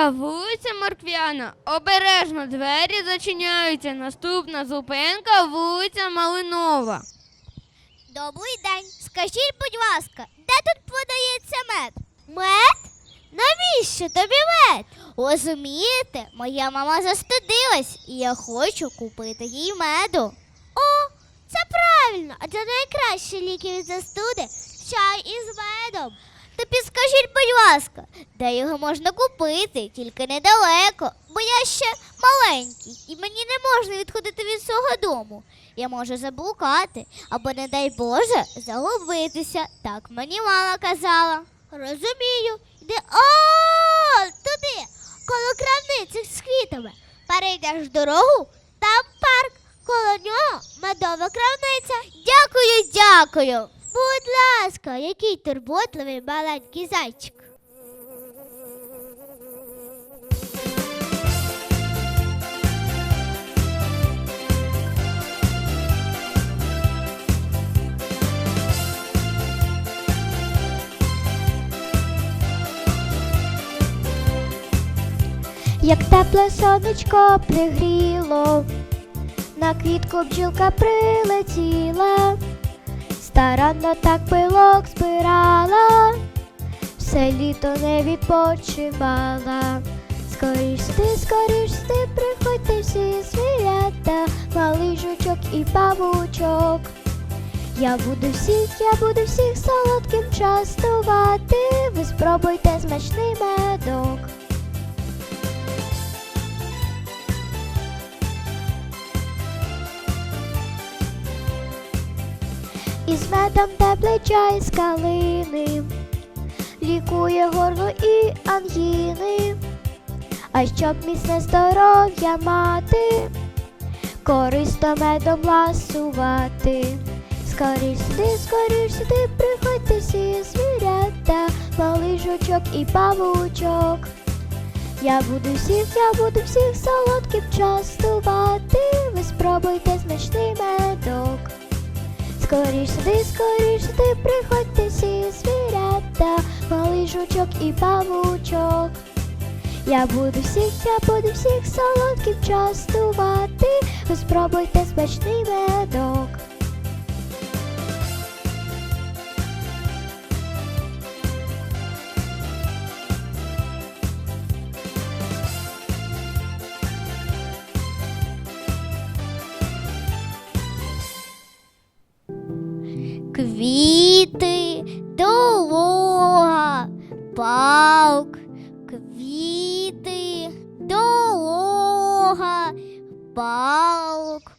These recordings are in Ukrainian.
зупинка, вулиця Морквяна. Обережно двері зачиняються. Наступна зупинка вулиця Малинова. Добрий день. Скажіть, будь ласка, де тут продається мед? Мед? Навіщо тобі мед? Розумієте, моя мама застудилась, і я хочу купити їй меду. О, це правильно, а це найкращі ліки від застуди чай із медом. Та підскажіть, будь ласка, де його можна купити, тільки недалеко, бо я ще маленький і мені не можна відходити від свого дому. Я можу заблукати або, не дай Боже, загубитися. Так мені мама казала. Розумію. Де о, туди, коло крамниці з квітами. Перейдеш дорогу, там парк, коло нього медова крамниця. Дякую, дякую. Будь ласка, який турботливий маленький зайчик. Як тепле сонечко пригріло, на квітку бджілка прилетіла, старанно так пилок збирала, все літо не відпочивала. Скоріш ти, скоріш ти, приходьте всі звірята, малий жучок і павучок. Я буду всіх, я буду всіх солодким частувати. Ви спробуйте смачний медок. Із медом теплий чай з калини, лікує горло і ангіни, а щоб міцне здоров'я мати, корисно медом ласувати. Скоріш сюди, скоріш сюди, приходьте всі звірята, малий жучок і павучок. Я буду всіх, я буду всіх солодким частувати. Ви спробуйте смачний медок. Скоріш сюди, скоріш сюди, приходьте всі звірята, малий жучок і павучок. Я буду всіх, я буду всіх солодким частувати. Ви спробуйте смачний медок. Квіти, дорога, палк, квіти, дорога, палк.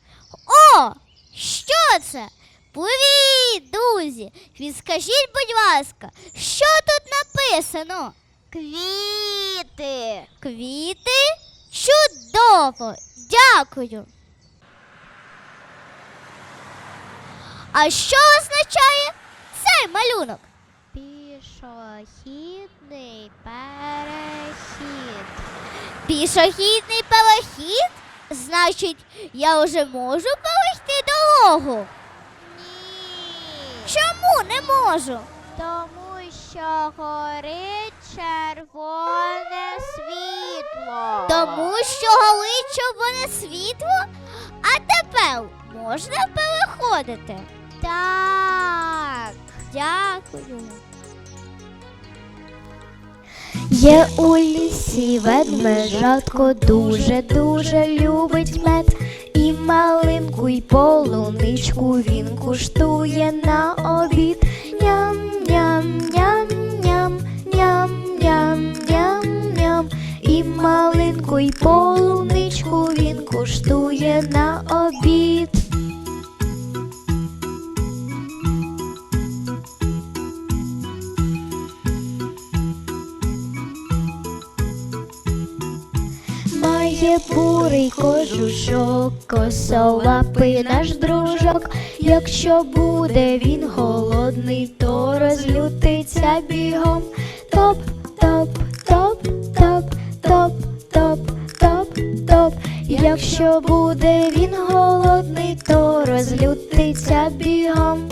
О! Що це? Привіт, друзі! Відскажіть, будь ласка, що тут написано? Квіти. Квіти? Чудово! Дякую. А що означає цей малюнок? Пішохідний перехід. Пішохідний перехід? Значить, я вже можу перейти дорогу? Ні. Чому не можу? Тому що горить червоне світло. Тому що горить червоне світло, а тепер можна переходити. Так. Дякую. Є у лісі ведмежатко дуже-дуже любить мед. І малинку, і полуничку він куштує на обід. Ням-ням-ням-ням, ням-ням-ням-ням. І малинку, і полуничку він куштує на обід. Кожушок, косолапий наш дружок. Якщо буде він голодний, то розлютиться бігом. Топ, топ, топ, топ, топ, топ, топ, топ. Якщо буде він голодний, то розлютиться бігом.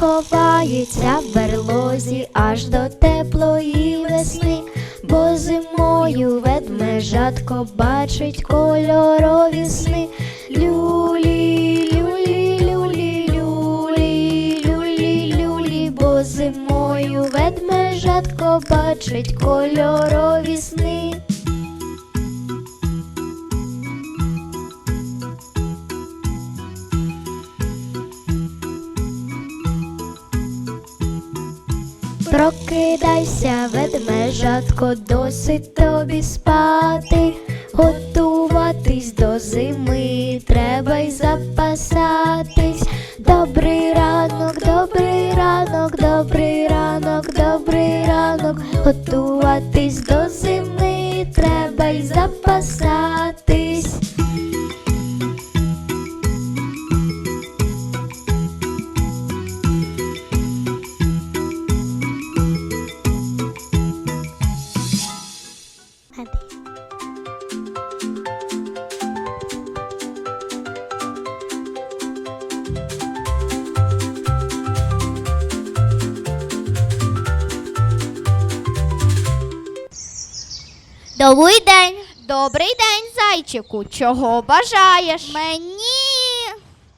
Ховається в берлозі аж до теплої весни, бо зимою ведмежатко бачить кольорові сни. Люлі, люлі, люлі, люлі, люлі, люлі, бо зимою ведмежатко бачить кольорові сни. Прокидайся, ведмежатко, досить тобі спати, готуватись до зими, треба й запасатись. Добрий ранок, добрий ранок, добрий ранок, добрий ранок, готуватись до зими, треба й запасатись. Добрий день. Добрий день, зайчику. Чого бажаєш? Мені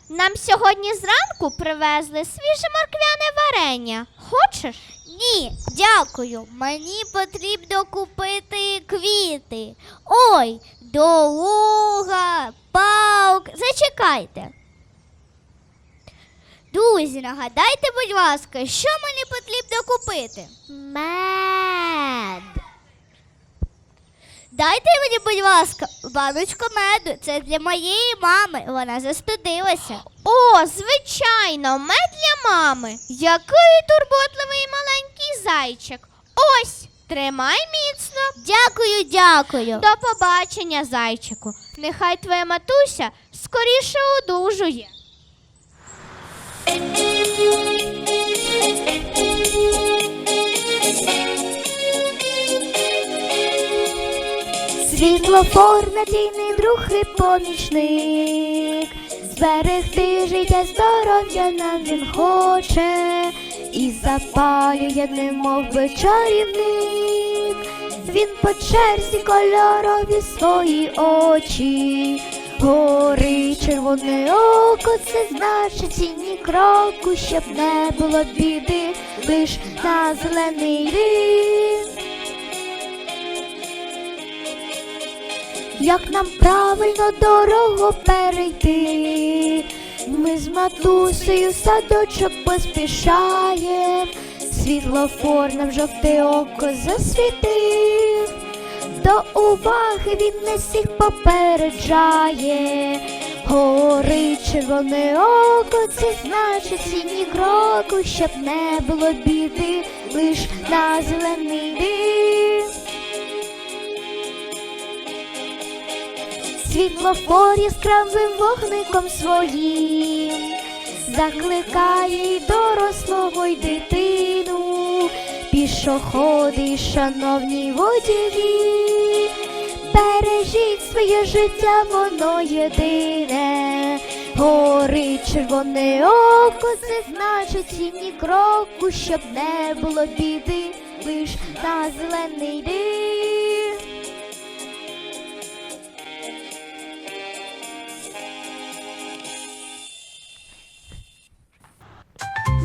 Нам сьогодні зранку привезли свіже морквяне варення. Хочеш? ні, дякую. Мені потрібно купити квіти. Ой, дорога, паук. Зачекайте. Друзі, нагадайте, будь ласка, що мені потрібно купити? Мед. Дайте мені, будь ласка, баночку меду. Це для моєї мами. Вона застудилася. О, звичайно, мед для мами. Який турботливий маленький зайчик. Ось, тримай міцно. Дякую, дякую. До побачення, зайчику. Нехай твоя матуся скоріше одужує. Світлофор надійний друг і помічник, зберегти життя здоров'я нам він хоче, і запалює, немов би чарівник. Він по черзі кольорові свої очі, горить червоне око, це значить і ні кроку, щоб не було біди, лиш на зелений рис. Як нам правильно дорогу перейти, ми з матусею садочок поспішаєм, світлофор нам жовте око засвітив, до уваги він не всіх попереджає, горить червоне око, це значить синій кроку, щоб не було біди, лиш на зелений дим. Світлофор яскравим вогником своїм. Закликає й дорослого й дитину, пішоходи, шановні водії, бережіть своє життя, воно єдине, горить червоне око, це значить ні кроку, щоб не було біди, лиш на зелений дим.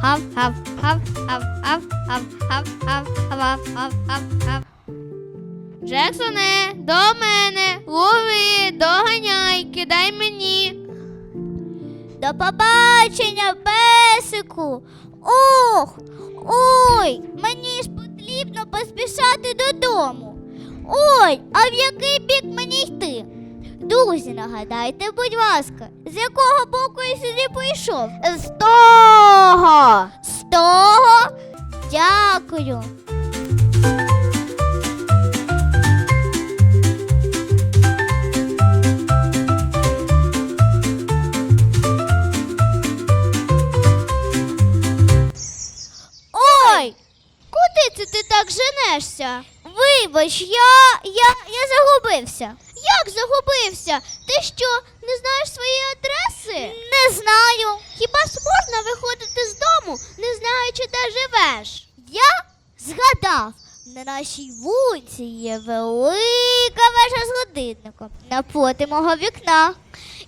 хав, хав, хав, хав, хав, хав, хав, хав, хав, хав, хав, хав. Джексоне, до мене, лови, доганяй, кидай мені. До побачення, песику. Ох, ой, мені ж потрібно поспішати додому. Ой, а в який бік мені йти? Друзі, нагадайте, будь ласка, з якого боку я сюди прийшов? З того. З того? Дякую. Ой, куди це ти так женешся? Вибач, я, я, я загубився. Як загубився? Ти що, не знаєш своєї адреси? Не знаю. Хіба можна виходити з дому, не знаючи, де живеш? Я згадав. На нашій вулиці є велика вежа з годинником напроти мого вікна.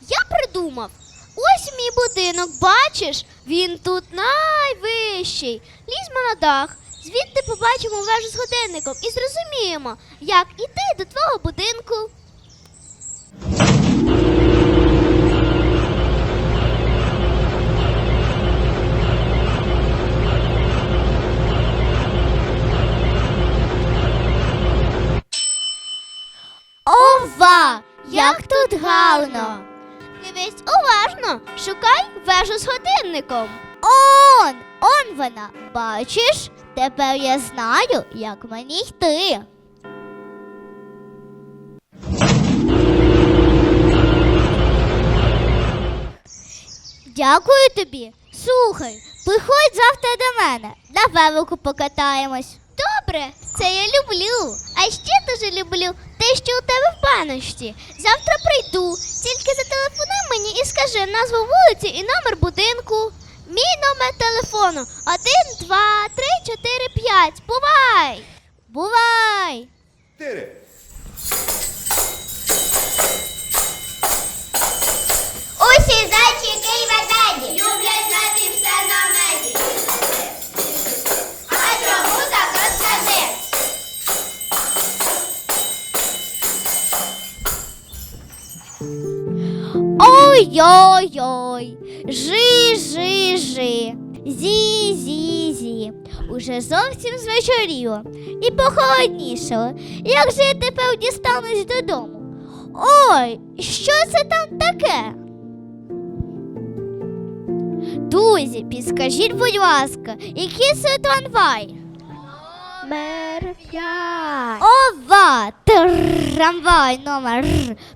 Я придумав. Ось мій будинок, бачиш? Він тут найвищий. Лізьмо на дах. Звідти побачимо вежу з годинником і зрозуміємо, як іти до твого будинку. Ова! Як тут гарно! Дивись уважно, шукай вежу з годинником. Он, он вона. Бачиш? Тепер я знаю, як мені йти. Дякую тобі. Слухай, приходь завтра до мене. На велику покатаємось. Добре, це я люблю. А ще дуже люблю те, що у тебе в баночці. Завтра прийду. Тільки зателефонуй мені і скажи назву вулиці і номер будинку. Мій номер телефону 1, 2, 3, 4, 5. Бувай! Бувай! Чотири. Ведмеді люблять знати все на меді. А чому так розкажи? Ой-ой-ой, жи, жи, жи, зі, зі, зі. Уже зовсім звечоріло і похолоднішало. Як же я тепер дістанусь додому? Ой, що це там таке? Друзі, підскажіть, будь ласка, який це трамвай? Номер п'ять. Ова! Трамвай номер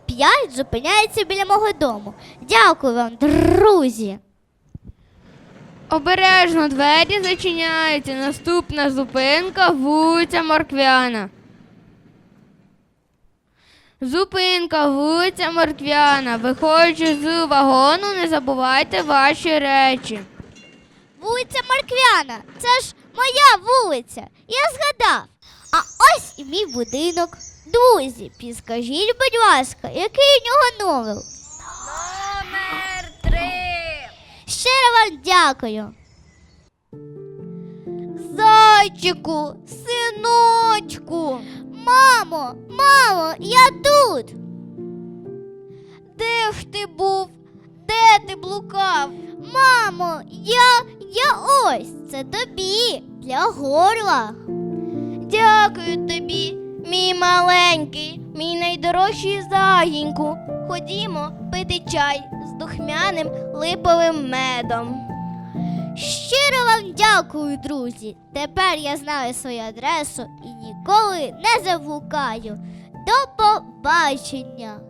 5 зупиняється біля мого дому. Дякую вам, друзі. Обережно двері зачиняються. Наступна зупинка вулиця Морквяна. Зупинка вулиця Морквяна. Виходячи з вагону, не забувайте ваші речі. Вулиця Марквяна. Це ж моя вулиця. Я згадав. А ось і мій будинок. Друзі, підскажіть, будь ласка, який у нього номер? Номер три. Щиро вам дякую. Зайчику, синочку, Мамо, мамо, я тут. де ж ти був? Де ти блукав? Мамо, я, я ось. Це тобі для горла. Дякую тобі, мій маленький, мій найдорожчий загіньку. Ходімо пити чай з духмяним липовим медом. Щиро вам дякую, друзі. Тепер я знаю свою адресу і ніколи не заблукаю. До побачення.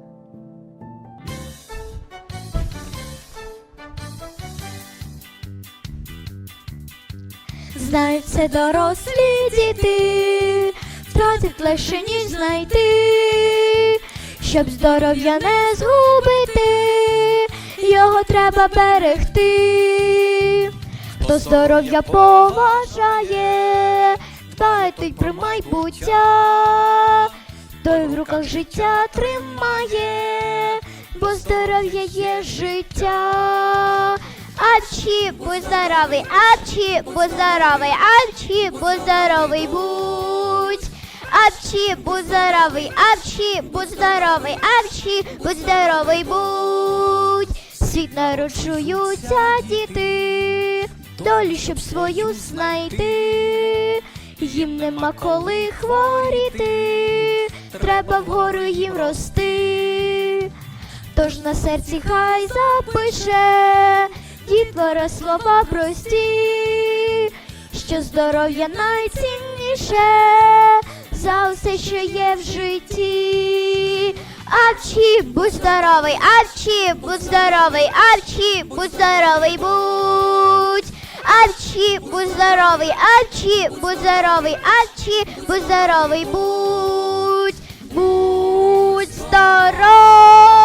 Знають це дорослі діти, втратить легше, ніж знайти, щоб здоров'я не згубити, його треба берегти. Хто здоров'я поважає, дбає той про майбуття, той в руках життя тримає, бо здоров'я є життя, Авчі, будь здоровий, авчі, будь здоровий, авчі, будь здоровий, будь. Авчі, будь здоровий, авчі, будь здоровий, авчі, будь здоровий, будь. Світ народжуються діти, долю, щоб свою знайти. Їм нема коли хворіти, треба вгору їм рости. Тож на серці хай запише дітвора слова прості, що здоров'я найцінніше за усе, що є в житті. Авчі, будь здоровий, авчі, будь здоровий, авчі, будь здоровий, будь. Авчі, будь здоровий, Арчі, будь здоровий, Арчі, будь здоровий, будь. Будь здоровий.